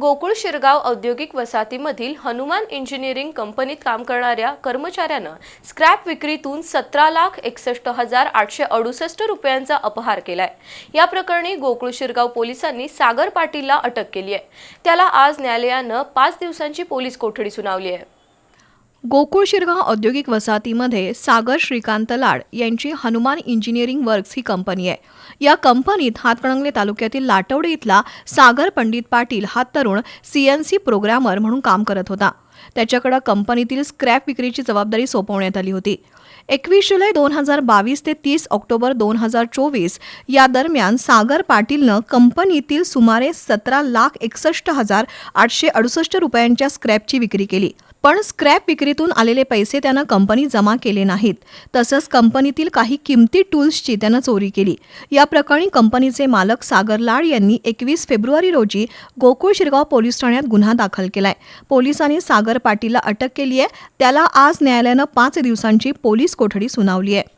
गोकुळ शिरगाव औद्योगिक वसाहतीमधील हनुमान इंजिनिअरिंग कंपनीत काम करणाऱ्या कर्मचाऱ्यानं स्क्रॅप विक्रीतून सतरा लाख एकसष्ट हजार आठशे अडुसष्ट रुपयांचा अपहार केलाय. या प्रकरणी गोकुळ शिरगाव पोलिसांनी सागर पाटीलला अटक केली आहे त्याला आज न्यायालयानं पाच दिवसांची पोलीस कोठडी सुनावली आहे. गोकुळ शिरगाव औद्योगिक वसाहतीमध्ये सागर श्रीकांत लाड यांची हनुमान इंजिनिअरिंग वर्क्स ही कंपनी आहे. या कंपनीत हातकणंगले तालुक्यातील लाटवडे इथला सागर पंडित पाटील हा तरुण सी एन सी प्रोग्रॅमर म्हणून काम करत होता. त्याच्याकडे कंपनीतील स्क्रॅप विक्रीची जबाबदारी सोपवण्यात आली होती. एकवीस जुलै दोन हजार बावीस ते तीस ऑक्टोबर दोन हजार चोवीस. या दरम्यान सागर पाटीलनं कंपनीतील सुमारे सतरा लाख एकसष्ट हजार आठशे अडुसष्ट रुपयांच्या स्क्रॅपची विक्री केली. पण स्क्रॅप विक्रीतून आलेले पैसे त्यानं कंपनी जमा केले नाहीत. तसंच कंपनीतील काही किमती टूल्सची त्यानं चोरी केली. या प्रकरणी कंपनीचे मालक सागर लाड यांनी एकवीस फेब्रुवारी रोजी गोकुळ शिरगाव पोलीस ठाण्यात गुन्हा दाखल केलाय. पोलिसांनी सागर पाटीलला अटक केली आहे त्याला आज न्यायालयानं पाच दिवसांची पोलीस पोलीस कोठडी सुनावली आहे.